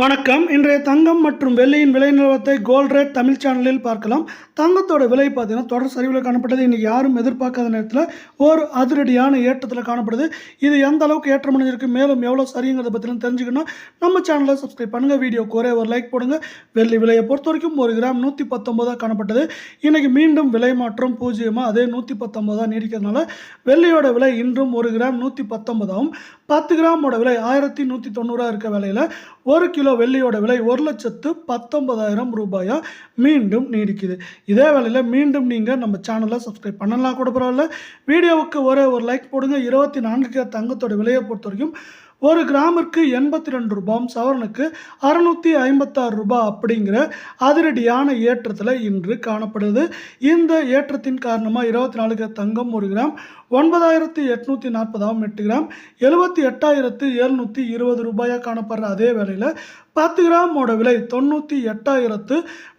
வணக்கம். இன்றைய தங்கம் மற்றும் வெள்ளியின் விலை நிலவரத்தை கோல்ட் ரேட் தமிழ் சேனலில் பார்க்கலாம். தங்கத்தோட விலை பார்த்தீங்கன்னா தொடர் சரிவில் காணப்பட்டது. இன்றைக்கி யாரும் எதிர்பார்க்காத நேரத்தில் ஒரு அதிரடியான ஏற்றத்தில் காணப்படுது. இது எந்த அளவுக்கு ஏற்றம் அடைஞ்சிருக்கு மேலும் எவ்வளோ சரிங்கிறத பற்றிலாம் தெரிஞ்சுக்கணும். நம்ம சேனலை சப்ஸ்கிரைப் பண்ணுங்கள் வீடியோ குறை ஒரு லைக் போடுங்க. வெள்ளி விலையை பொறுத்த வரைக்கும் ஒரு கிராம் நூற்றி பத்தொம்போதாக காணப்பட்டது. இன்றைக்கி மீண்டும் விலை மாற்றம் பூஜ்ஜியமாக அதே நூற்றி பத்தொம்போதாக நீடிக்கிறதுனால வெள்ளியோட விலை இன்றும் ஒரு கிராம் நூற்றி பத்தொன்பதாகவும் பத்து கிராமோட விலை ஆயிரத்தி நூற்றி தொண்ணூறாக இருக்க விலையில் ஒரு கிலோ வெள்ளியோட விலை ஒரு லட்சத்து பத்தொன்பதாயிரம் ரூபாயா மீண்டும் நீடிக்குது. இதே வேளையில் மீண்டும் நீங்கள் நம்ம சேனலை சப்ஸ்கிரைப் பண்ணலாம் கூட பரவாயில்ல. வீடியோவுக்கு ஒரே ஒரு லைக் போடுங்க. இருபத்தி நான்கு கிலோ தங்கத்தோட விலையை பொறுத்த வரைக்கும் ஒரு கிராமிற்கு எண்பத்தி ரெண்டு ரூபாயும் சவரனுக்கு அறுநூற்றி ஐம்பத்தாறு ரூபாய் அப்படிங்கிற அதிரடியான ஏற்றத்தில் இன்று காணப்படுது. இந்த ஏற்றத்தின் காரணமாக இருபத்தி நாலு தங்கம் ஒரு கிராம் ஒன்பதாயிரத்து எட்நூற்றி நாற்பதாம் எட்டு கிராம் எழுபத்தி எட்டாயிரத்து எழுநூற்றி இருபது ரூபாயாக காணப்படுற அதே வேளையில் பத்து கிராமோட விலை தொண்ணூற்றி எட்டாயிரத்து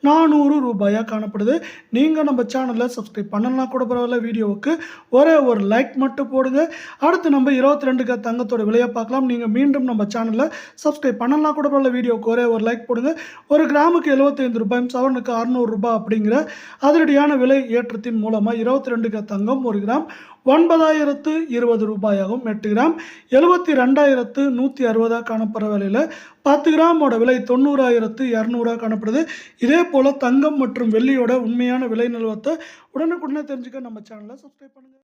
நானூறு ரூபாயாக காணப்படுது. நீங்கள் நம்ம சேனலில் சப்ஸ்கிரைப் பண்ணலாம் கூட பரவாயில்ல வீடியோவுக்கு ஒரே ஒரு லைக் மட்டும் போடுங்க. அடுத்து நம்ம இருபத்தி ரெண்டுக்கு தங்கத்தோட விலையை பார்க்கலாம். நீங்கள் மீண்டும் நம்ம சேனலில் சப்ஸ்கிரைப் பண்ணலாம் கூட பரவாயில்ல வீடியோக்கு ஒரே ஒரு லைக் போடுங்க. ஒரு கிராமுக்கு எழுபத்தைந்து ரூபாயும் சவரனுக்கு அறுநூறு ரூபாய் அப்படிங்கிற அதிரடியான விலை ஏற்றத்தின் மூலமாக இருபத்தி ரெண்டுக்கு தங்கம் ஒரு கிராம் ஒன்பதாயிரத்து இருபது ரூபாயாகவும் எட்டு கிராம் எழுபத்தி ரெண்டாயிரத்து நூற்றி அறுபதாக காணப்படுற விலையில் பத்து கிராமோட விலை தொண்ணூறாயிரத்து இரநூறுவா காணப்படுது. இதே போல் தங்கம் மற்றும் வெள்ளியோட உண்மையான விலை நிலவரத்தை உடனுக்குடனே தெரிஞ்சுக்க நம்ம சேனலை சப்ஸ்கிரைப் பண்ணுங்கள்